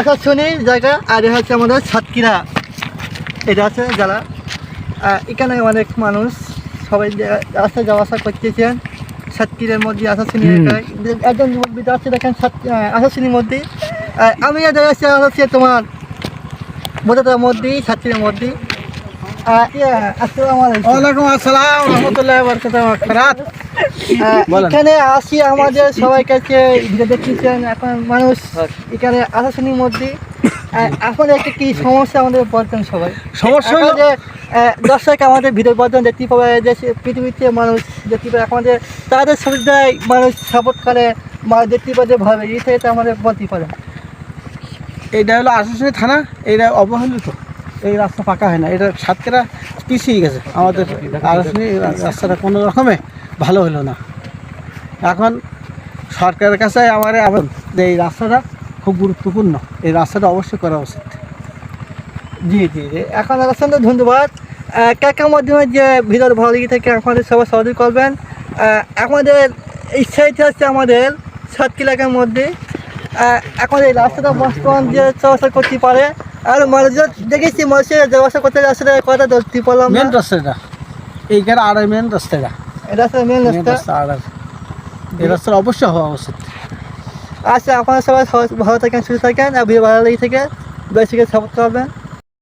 আকাশনী জায়গা আর হচ্ছে আমাদের সাতক্ষীরা। এটা আছে যারা এখানে অনেক মানুষ সবাই আসা যাওয়া আসা করতেছেন। সাতক্ষীরের মধ্যে আকাশনী একজন আছে দেখেন আকাশনীর মধ্যে। আমি দেখা আসছি তোমার বোঝাটার মধ্যেই সাতক্ষীরের মধ্যে ওয়ালাইকুম আসসালাম রহমতুল্লাহ বরকাত ফেরাত। আহ, বলেন। এখানে আসি আমাদের সবাই কাছে এখন মানুষ এখানে আসাশনির মধ্যে। এখন একটা কি সমস্যা আমাদের বলতেন সবাই? সমস্যা এখন হলো- যে দর্শক আমাদের ভিডিও বর্তমান দেখতে পাবে যে পৃথিবীতে মানুষ দেখতে পাবে আমাদের তাদের সুবিধায় মানুষ সাপোর্ট করে দেখতে পাবে ভাবে এই থেকে আমাদের বলতে পারে। এইটা হলো আশাশুনি থানা এইটা অবহেলিত। এই রাস্তা পাকা হয় না। এটা সাতক্ষীরা পিছিয়ে গেছে। আমাদের আশাশুনি রাস্তাটা কোনো রকমে ভালো হলো না। এখন সরকারের কাছে আমার আবেদন যে এই রাস্তাটা খুব গুরুত্বপূর্ণ। এই রাস্তাটা অবশ্যই করা উচিত। জি জি জি। এখন অসংখ্য ধন্যবাদ। কাকার মাধ্যমে যে ভিডিও ভালো লেগে থাকে আমাদের সবাই সহযোগ করবেন। আমাদের এই সাইডে হচ্ছে আমাদের সাত এলাকার মধ্যে এখন এই রাস্তাটা বর্তমান যে চলাচল করতে পারে আর মানুষজন দেখেছি মানুষের যাওয়া আসা করতে আসলে কথা ধরতে পারলাম মেন রাস্তাটা এইখানে আড়াই মেন রাস্তাটা এটা। মেন রাস্তা আড়াই। এই রাস্তাটা অবশ্যই হওয়া উচিত। আচ্ছা আপনারা সবাই ভালো থাকেন সুস্থ থাকেন আর ভিডিও ভালো লেগে থাকে বেশি করে সাপোর্ট করবেন।